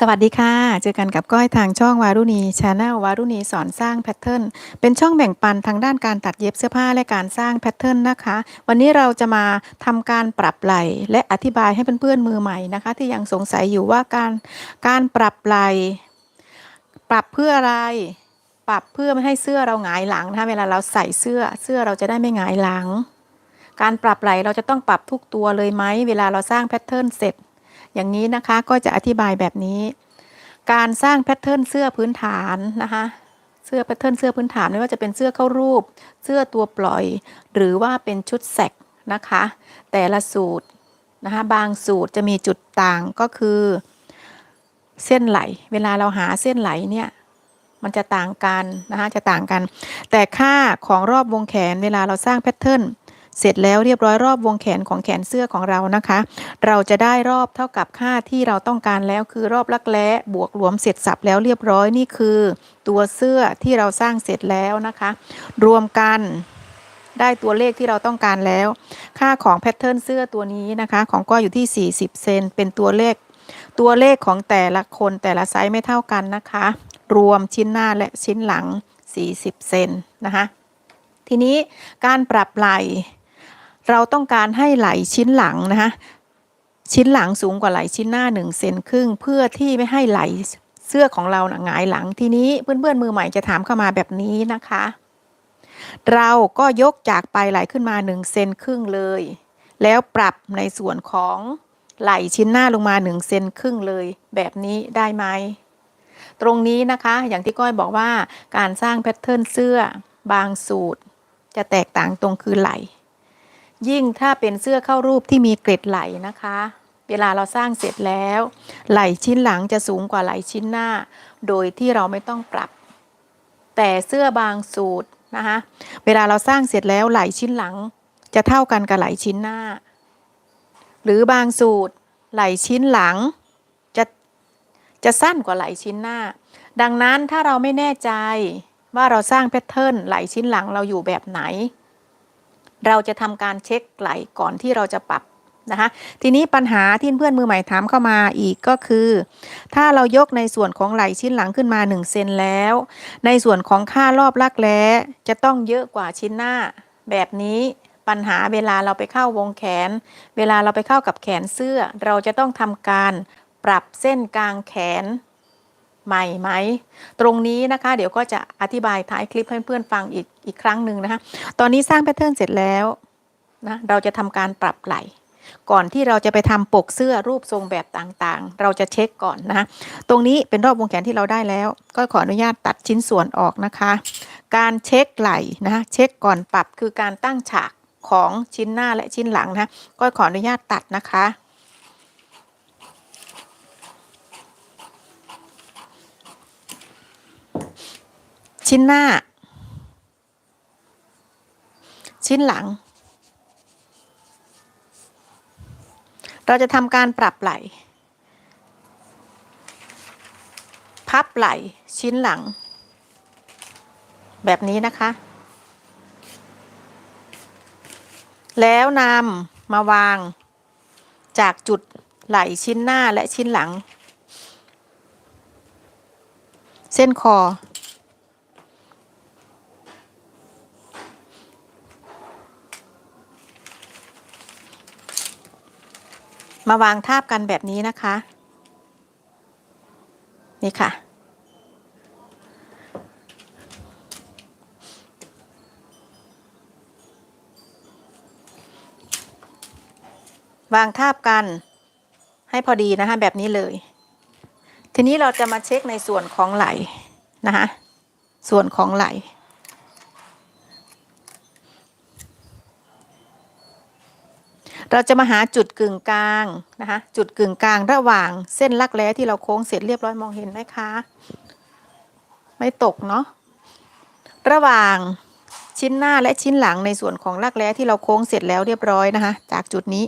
สวัสดีค่ะ เจอกันกับก้อยทางช่องวารุณีชาแนลวารุณีสอนสร้างแพทเทิร์น เป็นช่องแบ่งปันทางด้านการตัดเย็บเสื้อผ้าและการสร้างแพทเทิร์นนะคะ วันนี้เราจะมาทำการปรับไหล่และอธิบายให้เพื่อนๆมือใหม่นะคะ ที่ยังสงสัยอยู่ว่าการการปรับไหล่ปรับเพื่ออะไร ปรับเพื่อไม่ให้เสื้อเราหงายหลังนะคะเวลาเราใส่เสื้อเสื้อเราจะได้ไม่หงายหลัง การปรับไหล่เราจะต้องปรับทุกตัวเลยไหมเวลาเราสร้างแพทเทิร์นเสร็จ อย่างนี้นะคะก็จะอธิบายแบบนี้ การสร้างแพทเทิร์นเสื้อพื้นฐานนะคะเสื้อแพทเทิร์นเสื้อพื้นฐานไม่ว่าจะเป็นเสื้อเข้ารูป เสื้อตัวปล่อย หรือว่าเป็นชุดแสกนะคะ แต่ละสูตรนะคะบางสูตรจะมีจุดต่างก็คือ เส้นไหล เวลาเราหาเส้นไหลเนี่ยมันจะต่างกันนะคะจะต่างกัน แต่ค่าของรอบวงแขนเวลาเราสร้างแพทเทิร์น เสร็จแล้วเรียบร้อยรอบวงแขนของแขนเสื้อของเรานะคะ เราจะได้รอบเท่ากับค่าที่เราต้องการแล้วคือรอบลักแร้บวกรวมเสร็จสับแล้วเรียบร้อยนี่คือ ตัวเสื้อที่เราสร้างเสร็จแล้วนะคะ รวมกันได้ตัวเลขที่เราต้องการแล้ว ค่าของแพทเทิร์นเสื้อตัวนี้นะคะ ของก็อยู่ที่ 40 เซนเป็นตัวเลข ตัวเลขของแต่ละคนแต่ละไซส์ไม่เท่ากันนะคะ รวมชิ้นหน้าและชิ้นหลัง 40 เซนนะคะ ทีนี้การปรับไหล่ เราต้องการให้ไหลชิ้นหลังนะคะชิ้นหลังสูงกว่าไหลชิ้นหน้า1เซนครึ่ง เพื่อที่ไม่ให้ไหลเสื้อของเรานะหงายหลังทีนี้เพื่อนๆมือใหม่จะถามเข้ามาแบบนี้นะคะ เราก็ยกจากปลายไหลขึ้นมา1เซนครึ่งเลย แล้วปรับในส่วนของไหลชิ้นหน้าลงมา1เซนครึ่งเลย แบบนี้ได้ไหมตรงนี้นะคะอย่างที่ก้อยบอกว่าการสร้างแพทเทิร์นเสื้อบางสูตร จะแตกต่างตรงคือไหล ยิ่งถ้าเป็นเสื้อเข้ารูปที่มีเกล็ดไหลนะคะ เวลาเราสร้างเสร็จแล้ว ไหลชิ้นหลังจะสูงกว่าไหลชิ้นหน้า โดยที่เราไม่ต้องปรับ แต่เสื้อบางสูตรนะคะเวลาเราสร้างเสร็จแล้วไหลชิ้นหลังจะเท่ากันกับไหลชิ้นหน้า หรือบางสูตรไหลชิ้นหลังจะจะสั้นกว่าไหลชิ้นหน้า ดังนั้นถ้าเราไม่แน่ใจว่าเราสร้างแพทเทิร์นไหลชิ้นหลังเราอยู่แบบไหน เราจะทำการเช็คไหลก่อนที่เราจะปรับนะคะทีนี้ปัญหาที่เพื่อนมือใหม่ถามเข้ามาอีกก็คือ ถ้าเรายกในส่วนของไหลชิ้นหลังขึ้นมา 1 เซนแล้ว ในส่วนของค่ารอบลักแร้จะต้องเยอะกว่าชิ้นหน้า แบบนี้ปัญหาเวลาเราไปเข้าวงแขน เวลาเราไปเข้ากับแขนเสื้อ เราจะต้องทำการปรับเส้นกลางแขน ใหม่ไหม ตรงนี้นะคะเดี๋ยวก็จะอธิบายท้ายคลิปให้เพื่อนฟังอีกอีกครั้งหนึ่งนะคะตอนนี้สร้างแพทเทิร์นเสร็จแล้วนะเราจะทำการปรับไหลก่อนที่เราจะไปทำปกเสื้อรูปทรงแบบต่างๆ เราจะเช็คก่อนนะะตรงนี้เป็นรอบวงแขนที่เราได้แล้ว ก็ขออนุญาตตัดชิ้นส่วนออกนะคะ การเช็คไหลนะะเช็คก่อนปรับคือการตั้งฉากของชิ้นหน้าและชิ้นหลังนะะก็ขออนุญาตตัดนะคะ ชิ้นหน้า ชิ้นหลัง เราจะทำการปรับไหล พับไหลชิ้นหลัง แบบนี้นะคะ แล้วนำมาวางจากจุดไหลชิ้นหน้าและชิ้นหลัง เส้นคอ มาวางทาบกันแบบนี้นะคะ นี่ค่ะ วางทาบกันให้พอดีนะคะ แบบนี้เลย ทีนี้เราจะมาเช็คในส่วนของไหลนะคะ ส่วนของไหล เราจะมาหาจุดกึ่งกลางนะคะจุดกึ่งกลางระหว่างเส้นลักแร้ที่เราโค้งเสร็จเรียบร้อยมองเห็นไหมคะ ไม่ตกเนาะระหว่างชิ้นหน้าและชิ้นหลังในส่วนของลักแร้ที่เราโค้งเสร็จแล้วเรียบร้อยนะคะ จากจุดนี้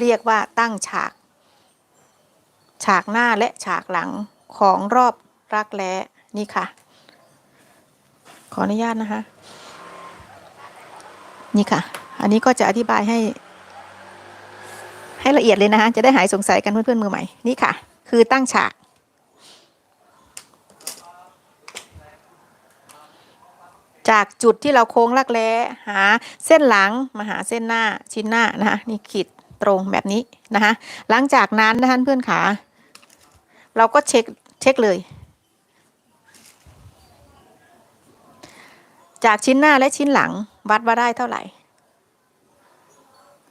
เรียกว่าตั้งฉาก ฉากหน้าและฉากหลังของรอบรักแร้นี่ค่ะ ขออนุญาตนะคะ นี่ค่ะ อันนี้ก็จะอธิบายให้ ให้ละเอียดเลยนะคะจะได้หายสงสัยกันเพื่อนๆมือใหม่นี่ค่ะ คือตั้งฉาก จากจุดที่เราโค้งลักแร้หาเส้นหลังมาหาเส้นหน้าชิ้นหน้านะคะนี่ขีดตรงแบบนี้นะคะหลังจากนั้นนะคะเพื่อนขา เราก็เช็คเช็คเลย จากชิ้นหน้าและชิ้นหลังวัดว่าได้เท่าไหร่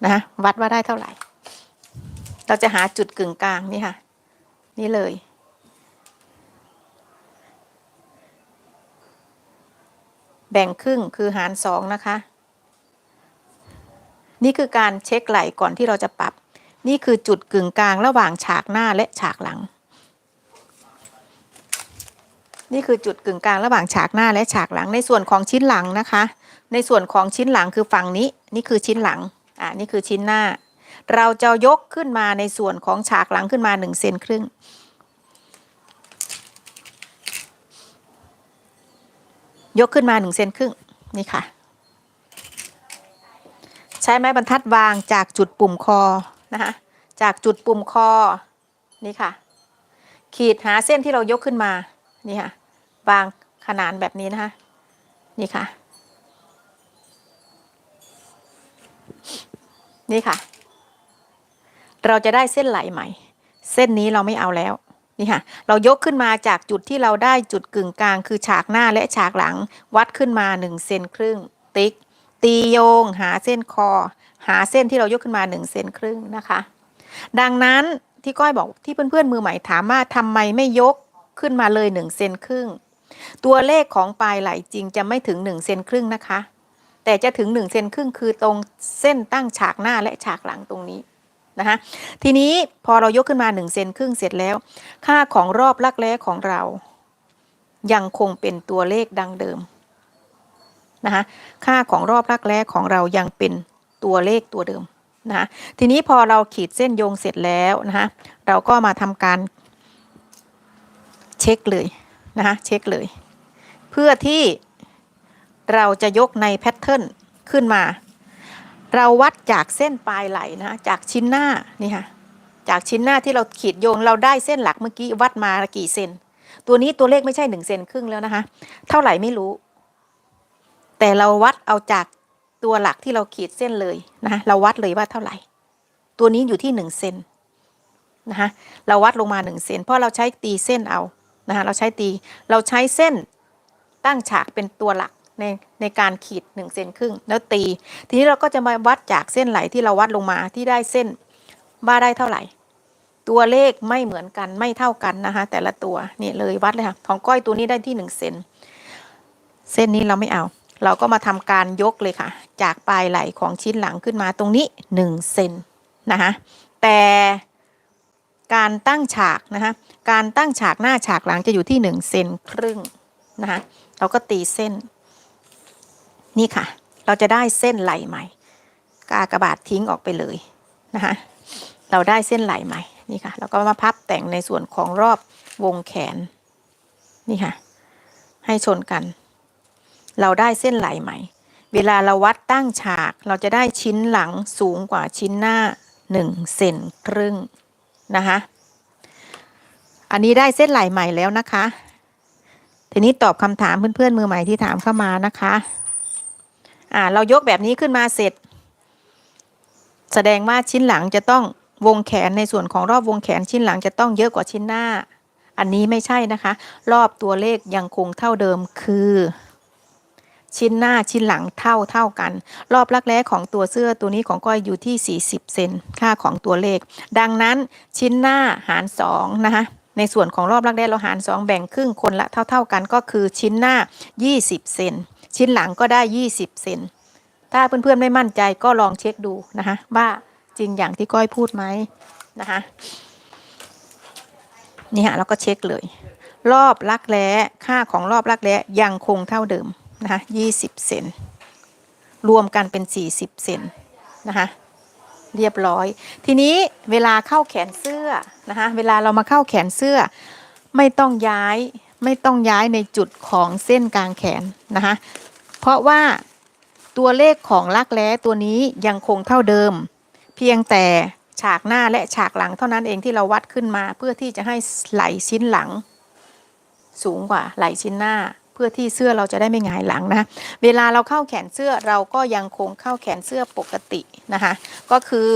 นะวัดว่าได้เท่าไหร่ เราจะหาจุดกึ่งกลางนี่ค่ะ นี่เลย แบ่งครึ่งคือหารสองนะคะ นี่คือการเช็คไหล่ก่อนที่เราจะปรับ นี่คือจุดกึ่งกลางระหว่างฉากหน้าและฉากหลัง นี่คือจุดกึ่งกลางระหว่างฉากหน้าและฉากหลัง ในส่วนของชิ้นหลังนะคะ ในส่วนของชิ้นหลังคือฝั่งนี้ นี่คือชิ้นหลัง อ่านี่คือชิ้นหน้า เราจะยกขึ้นมาในส่วนของฉากหลังขึ้นมา1เซนครึ่งยกขึ้นมา1เซนครึ่งนี่ค่ะ ใช้ไม้บรรทัดวางจากจุดปุ่มคอนะคะจากจุดปุ่มคอนี่ค่ะ ขีดหาเส้นที่เรายกขึ้นมานี่ค่ะวางขนานแบบนี้นะคะนี่ค่ะ นี่ค่ะ เราจะได้เส้นไหลใหม่ เส้นนี้เราไม่เอาแล้ว นี่ค่ะ เรายกขึ้นมาจากจุดที่เราได้จุดกึ่งกลาง คือฉากหน้าและฉากหลัง วัดขึ้นมา1เซนครึ่ง ติ๊ก ตีโยง หาเส้นคอ หาเส้นที่เรายกขึ้นมา1เซนครึ่งนะคะ ดังนั้นที่ก้อยบอกที่เพื่อนๆมือใหม่ถามว่าทำไมไม่ยกขึ้นมาเลย1เซนครึ่ง ตัวเลขของปลายไหลจริงจะไม่ถึง1เซนครึ่งนะคะ แต่จะถึง1เซนครึ่งคือตรงเส้นตั้งฉากหน้าและฉากหลังตรงนี้นะคะทีนี้พอเรายกขึ้นมา1เซนครึ่งเสร็จแล้ว ค่าของรอบลักแร้ของเรา ยังคงเป็นตัวเลขดังเดิมนะคะค่าของรอบลักแร้ของเรายังเป็นตัวเลขตัวเดิมนะคะทีนี้พอเราขีดเส้นโยงเสร็จแล้วนะคะเราก็มาทำการเช็คเลยนะคะเช็คเลย เพื่อที่ เราจะยกในแพทเทิร์นขึ้นมา เราวัดจากเส้นปลายไหลนะจากชิ้นหน้านี่ค่ะจากชิ้นหน้าที่เราขีดโยงเราได้เส้นหลักเมื่อกี้วัดมากี่เซนตัวนี้ตัวเลขไม่ใช่หนึ่งเซนครึ่งแล้วนะคะ เท่าไหร่ไม่รู้ แต่เราวัดเอาจากตัวหลักที่เราขีดเส้นเลยนะคะเราวัดเลยว่าเท่าไหร่ ตัวนี้อยู่ที่หนึ่งเซนนะคะเราวัดลงมาหนึ่งเซนเพราะเราใช้ตีเส้นเอานะคะเราใช้ตีเราใช้เส้นตั้งฉากเป็นตัวหลัก ในในการขีดหนึ่งเซนครึ่งแล้วตี ทีนี้เราก็จะมาวัดจากเส้นไหลที่เราวัดลงมาที่ได้เส้นว่าได้เท่าไหร่ ตัวเลขไม่เหมือนกันไม่เท่ากันนะคะแต่ละตัวนี่เลยวัดเลยค่ะของก้อยตัวนี้ได้ที่หนึ่งเซนเส้นนี้เราไม่เอา เราก็มาทำการยกเลยค่ะ จากปลายไหลของชิ้นหลังขึ้นมาตรงนี้หนึ่งเซนนะคะแต่การตั้งฉากนะคะการตั้งฉากหน้าฉากหลังจะอยู่ที่หนึ่งเซนครึ่งนะคะเราก็ตีเส้น นี่ค่ะ เราจะได้เส้นไหลใหม่ กากระบาดทิ้งออกไปเลยนะคะ เราได้เส้นไหลใหม่ นี่ค่ะเราก็มาพับแต่งในส่วนของรอบวงแขน นี่ค่ะ ให้ชนกัน เราได้เส้นไหลใหม่ เวลาเราวัดตั้งฉาก เราจะได้ชิ้นหลังสูงกว่าชิ้นหน้า1เซนครึ่งนะคะ อันนี้ได้เส้นไหลใหม่แล้วนะคะ ทีนี้ตอบคำถามเพื่อนๆมือใหม่ที่ถามเข้ามานะคะ อ่าเรายกแบบนี้ขึ้นมาเสร็จ แสดงว่าชิ้นหลังจะต้องวงแขนในส่วนของรอบวงแขนชิ้นหลังจะต้องเยอะกว่าชิ้นหน้า อันนี้ไม่ใช่นะคะ รอบตัวเลขยังคงเท่าเดิมคือ ชิ้นหน้าชิ้นหลังเท่าเท่ากัน รอบลักแร้ของตัวเสื้อตัวนี้ของก้อยอยู่ที่ 40 เซนค่าของตัวเลข ดังนั้นชิ้นหน้าหาร2นะคะในส่วนของรอบลักแร้เราหาร 2 แบ่งครึ่งคนละเท่า ๆกันก็คือชิ้นหน้า 20 เซน ชิ้นหลังก็ได้ 20 เซน ถ้าเพื่อนๆไม่มั่นใจก็ลองเช็คดูนะคะว่าจริงอย่างที่ก้อยพูดไหมนะคะนี่ฮะเราก็เช็คเลย รอบลักแร้ค่าของรอบลักแร้ยังคงเท่าเดิมนะคะ20 เซน รวมกันเป็น 40 เซนนะคะเรียบร้อย ทีนี้เวลาเข้าแขนเสื้อนะคะเวลาเรามาเข้าแขนเสื้อไม่ต้องย้าย ไม่ต้องย้ายในจุดของเส้นกลางแขนนะคะ เพราะว่าตัวเลขของลักแร้ตัวนี้ยังคงเท่าเดิม เพียงแต่ฉากหน้าและฉากหลังเท่านั้นเองที่เราวัดขึ้นมา เพื่อที่จะให้ไหล่ชิ้นหลัง สูงกว่าไหล่ชิ้นหน้า เพื่อที่เสื้อเราจะได้ไม่หงายหลังนะ เวลาเราเข้าแขนเสื้อเราก็ยังคงเข้าแขนเสื้อปกตินะคะ ก็คือ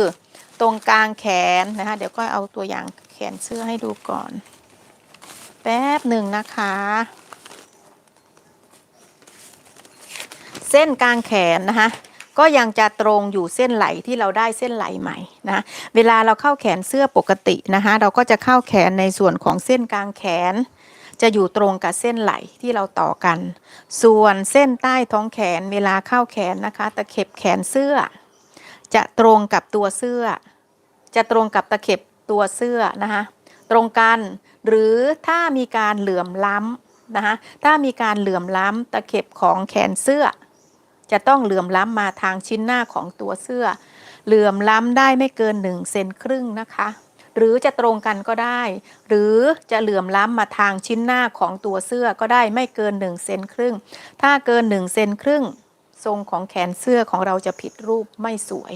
ตรงกลางแขนนะคะ เดี๋ยวก็เอาตัวอย่างแขนเสื้อให้ดูก่อน ป๊บหนึ่งนะคะ เส้นกลางแขนนะคะ ก็ยังจะตรงอยู่เส้นไหลที่เราได้เส้นไหลใหม่นะเวลาเราเข้าแขนเสื้อปกตินะคะเราก็จะเข้าแขนในส่วนของเส้นกลางแขน จะอยู่ตรงกับเส้นไหลที่เราต่อกัน ส่วนเส้นใต้ท้องแขนเวลาเข้าแขนนะคะ ตะเข็บแขนเสื้อ จะตรงกับตัวเสื้อ จะตรงกับตะเข็บตัวเสื้อนะคะ ตรงกัน หรือถ้ามีการเหลื่อมล้ำนะคะถ้ามีการเหลื่อมล้ำตะเข็บของแขนเสื้อ จะต้องเหลื่อมล้ำมาทางชิ้นหน้าของตัวเสื้อ เหลื่อมล้ำได้ไม่เกิน1เซนครึ่งนะคะหรือจะตรงกันก็ได้ หรือจะเหลื่อมล้ำมาทางชิ้นหน้าของตัวเสื้อก็ได้ไม่เกิน1เซนครึ่ง ถ้าเกิน1เซนครึ่ง ทรงของแขนเสื้อของเราจะผิดรูปไม่สวย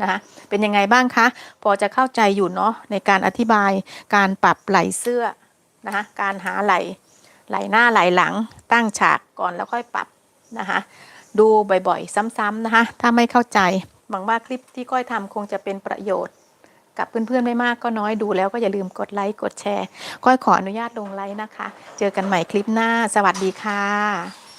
นะคะเป็นยังไงบ้างคะ พอจะเข้าใจอยู่เนาะในการอธิบายการปรับไหล่เสื้อนะคะการหาไหล่ไหล่หน้าไหล่หลังตั้งฉากก่อนแล้วค่อยปรับนะคะดูบ่อยๆ ซ้ำๆนะคะถ้าไม่เข้าใจหวังว่าคลิปที่ก้อยทำคงจะเป็นประโยชน์ กับเพื่อนๆไม่มากก็น้อยดูแล้วก็อย่าลืมกดไลค์กดแชร์ก้อยขออนุญาตลงไลค์นะคะ เจอกันใหม่คลิปหน้า สวัสดีค่ะ